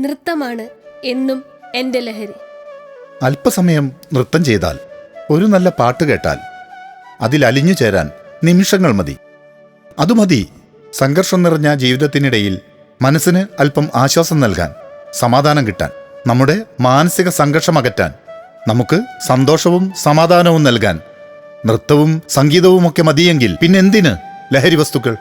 നൃത്തമാണ് എന്നും എന്റെ ലഹരി. അല്പസമയം നൃത്തം ചെയ്താൽ ഒരു നല്ല പാട്ട് കേട്ടാൽ അതിൽ അലിഞ്ഞു ചേരാൻ നിമിഷങ്ങൾ മതി. അതു മതി സംഘർഷം നിറഞ്ഞ ജീവിതത്തിനിടയിൽ മനസ്സിന് അല്പം ആശ്വാസം നൽകാൻ സമാധാനം കിട്ടാൻ നമ്മുടെ മാനസിക സംഘർഷം അകറ്റാൻ നമുക്ക് സന്തോഷവും സമാധാനവും നൽകാൻ നൃത്തവും സംഗീതവുമൊക്കെ മതിയെങ്കിൽ പിന്നെന്തിന് ലഹരി വസ്തുക്കൾ?